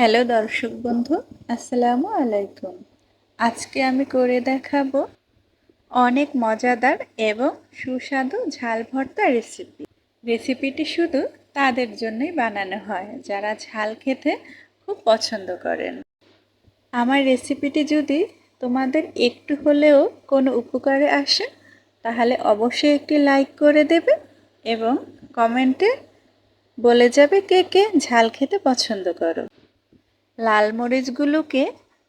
Hello দর্শক বন্ধু, আসসালামু আলাইকুম। আজকে আমি করে দেখাবো অনেক মজাদার এবং সুস্বাদু ঝাল ভর্তা রেসিপি রেসিপিটি শুধু তাদের জন্যই বানানো হয়, যারা ঝাল খেতে খুব পছন্দ করেন। আমার রেসিপিটি যদি তোমাদের একটু হলেও কোনো উপকারে আসে, তাহলে অবশ্যই একটি লাইক করে দেবে এবং কমেন্টে বলে যাবে কে কে ঝাল খেতে পছন্দ করো। লাল মরিচগুলোকে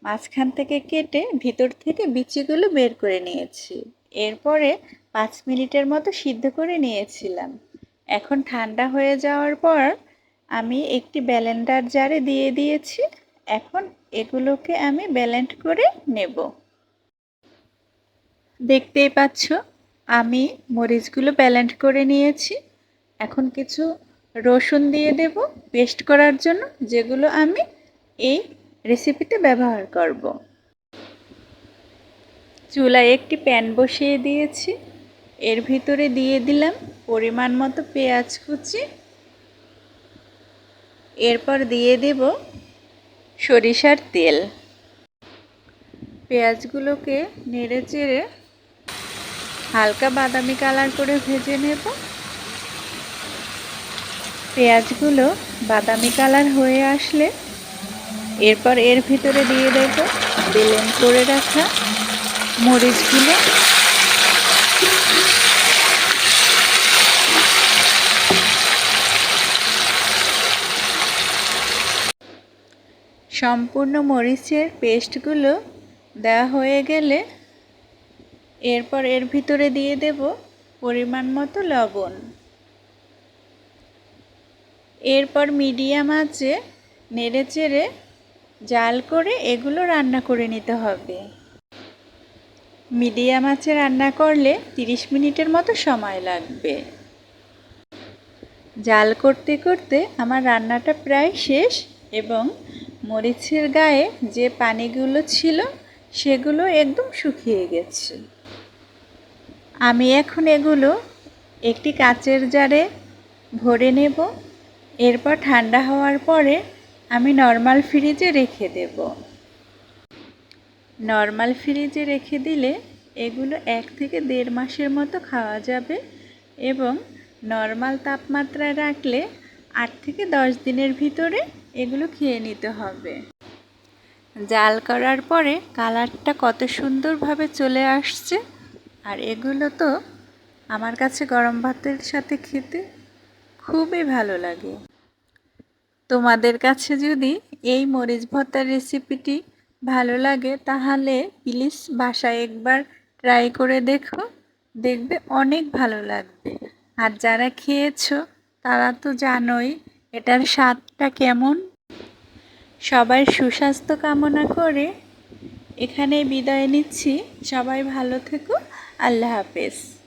মাঝখান থেকে কেটে ভিতর থেকে বিচিগুলো বের করে নিয়েছি। এরপরে পাঁচ মিনিটের মতো সিদ্ধ করে নিয়েছিলাম। এখন ঠান্ডা হয়ে যাওয়ার পর আমি একটি ব্যালেন্ডার জারে দিয়ে দিয়েছি। এখন এগুলোকে আমি ব্যালেন্ড করে নেব। দেখতেই পাচ্ছ, আমি মরিচগুলো ব্যালেন্ড করে নিয়েছি। এখন কিছু রসুন দিয়ে দেব। পেস্ট করার জন্য যেগুলো আমি এই রেসিপিতে ব্যবহার করব। চুলায় একটি প্যান বসিয়ে দিয়েছি। এর ভিতরে দিয়ে দিলাম পরিমাণ মতো পেঁয়াজ কুচি। এরপর দিয়ে দেব সরিষার তেল। পেঁয়াজগুলোকে নেড়ে চেড়ে হালকা বাদামি কালার করে ভেজে নেব। পেঁয়াজগুলো বাদামি কালার হয়ে আসলে এরপর এর ভিতরে দিয়ে দেব বেলেন করে রাখা মরিচগুলো। সম্পূর্ণ মরিচের পেস্টগুলো দেওয়া হয়ে গেলে এরপর এর ভিতরে দিয়ে দেব পরিমাণ মতো লবণ। এরপর মিডিয়াম আঁচে নেড়ে চেড়ে জাল করে এগুলো রান্না করে নিতে হবে। মিডিয়াম আঁচে রান্না করলে 30 মিনিটের মতো সময় লাগবে। জাল করতে করতে আমার রান্নাটা প্রায় শেষ এবং মরিচের গায়ে যে পানিগুলো ছিল সেগুলো একদম শুকিয়ে গেছে। আমি এখন এগুলো একটি কাচের জারে ভরে নেব। এরপর ঠান্ডা হওয়ার পরে আমি নর্মাল ফ্রিজে রেখে দেব। নর্মাল ফ্রিজে রেখে দিলে এগুলো এক থেকে দেড় মাসের মতো খাওয়া যাবে এবং নর্মাল তাপমাত্রায় রাখলে আট থেকে দশ দিনের ভিতরে এগুলো খেয়ে নিতে হবে। জাল করার পরে কালারটা কত সুন্দরভাবে চলে আসছে আর এগুলো তো আমার কাছে গরম ভাতের সাথে খেতে খুবই ভালো লাগে। তোমাদের কাছে যদি এই মরিচ ভর্তার রেসিপিটি ভালো লাগে, তাহলে প্লিজ বাসায় একবার ট্রাই করে দেখো। দেখবে অনেক ভালো লাগবে। আর যারা খেয়েছো, তারা তো জানোই এটার স্বাদটা কেমন। সবাই সুস্বাস্থ্য কামনা করে এখানে বিদায় নিচ্ছি। সবাই ভালো থেকো। আল্লাহ হাফেজ।